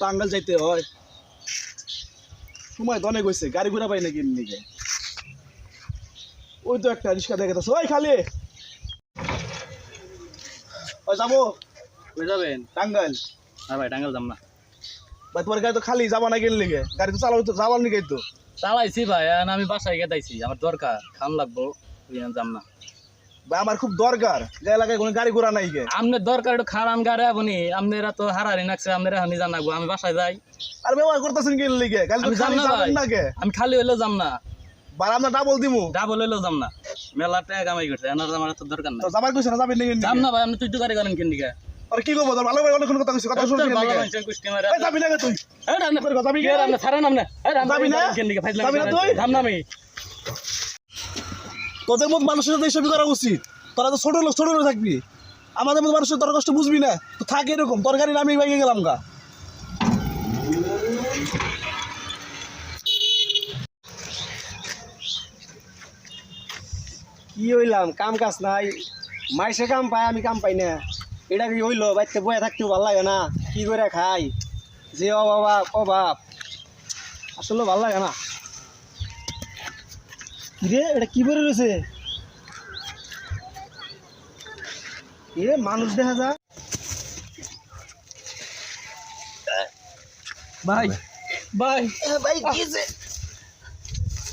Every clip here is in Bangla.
টাঙ্গাল যাইতে হয়। সময় তো অনেক হয়েছে গাড়ি ঘোড়া পাই নাকি এমনিকে ওই তো একটা রিক্সা দেখে তো ওই খালি! ওই যাব। কই যাবেন? টাঙ্গাইল। না ভাই টাঙ্গাল যাম না। ভাই তোমার গাড়ি তো খালি যাবা না গেলে লিগে? গাড়ি তো চালাও তো যাবার নিকে তো। চালাইছি ভাই আমি বাসায় গেতাইছি আমার দরকার খান লাগবো ওই যাম না। আমার খুব দরকার। যে এলাকায় কোনো গাড়ি ঘোড়া নাই আপনার দরকার একটু খারান গাড়ি আপনি আপনারা তো হারারি নাকছে আপনারা হানি জানাব আমি বাসায় যাই। আর ব্যবহার করতেছেন গেলে লিগে? আমি না আমি খালি হইলেও যাম না। বার আমরা ডাবল দিমু। ডাবল হইলেও যাম না। মেলা টাকা কামাই করছে এনার আমার তো দরকার নাই। তো যাবার কইছ না যাবেন নাকি যাম না ভাই আপনি তুই তো গাড়ি করেন কেন দিকে আর কি ভালো অনেকক্ষণ কথা কইছি কথা শুনছি ভালো মানুষের কুষ্টি মারে এই যাবি না তুই। এই রান্না তোর কথা আমি কে রান্না ছাড়েন আপনি এই রান্না যাবি না? কেন দিকে ফাইজলামি যাবি না তুই? যাম না আমি। তোদের মতো মানুষের সাথে এসবই করা উচিত। তোরা তো ছোট লোক ছোট লোক থাকবি। আমাদের মতো মানুষের তোর কষ্ট বুঝবি না। তো থাকে এরকম, তরকারি আমি ভেঙে গেলাম গা। কি হইলাম? কাম কাজ নাই। মাইসে কাম পায়, আমি কাম পাই না। এটা কি হইল? বাড়িতে বয়ে থাকতেও ভালো লাগে না। কি করে খাই? যে অভাব অভাব। আসলে ভালো লাগে না। রে এটা কি করে রয়েছে? এ মানুষ দেখা যা ভাই ভাই। ভাই কিছে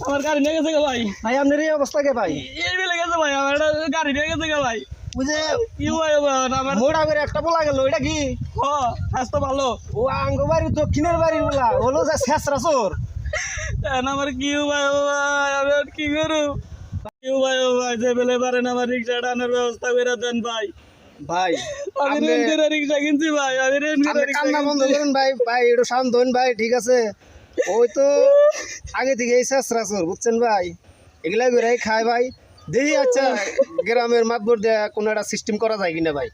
আমার গাড়ি নিয়ে গেছে গো ভাই। ভাই আপনার এই অবস্থা কে ভাই? এই বেলে গেছে ভাই আমার গাড়ি নিয়ে গেছে গো ভাই। বুঝে কি আমার মোড়া করে একটা বলা গেল এটা কি? হ স্বাস্থ্য ভালো। ও আঙ্গ বাড়ি দক্ষিণের বাড়ি বলা হলো যে শেষরা চোর। এখন আমার কি ও ভাই আমি কি করু? কি ও ভাই যে বেলে পারেন আমার রিক্সা টানার ব্যবস্থা করে দেন ভাই। ভাই আমি রেন করে রিক্সা কিনছি ভাই আমি রেন করে রিক্সা কান্না বন্ধ করুন ভাই ভাই একটু শান্ত হন ভাই ঠিক আছে? ওই তো আগে থেকে এই বুঝছেন ভাই? এগুলা করে খায় ভাই। দেখি আচ্ছা গ্রামের মাতবর দেয়া কোনো একটা সিস্টেম করা যায় কিনা ভাই?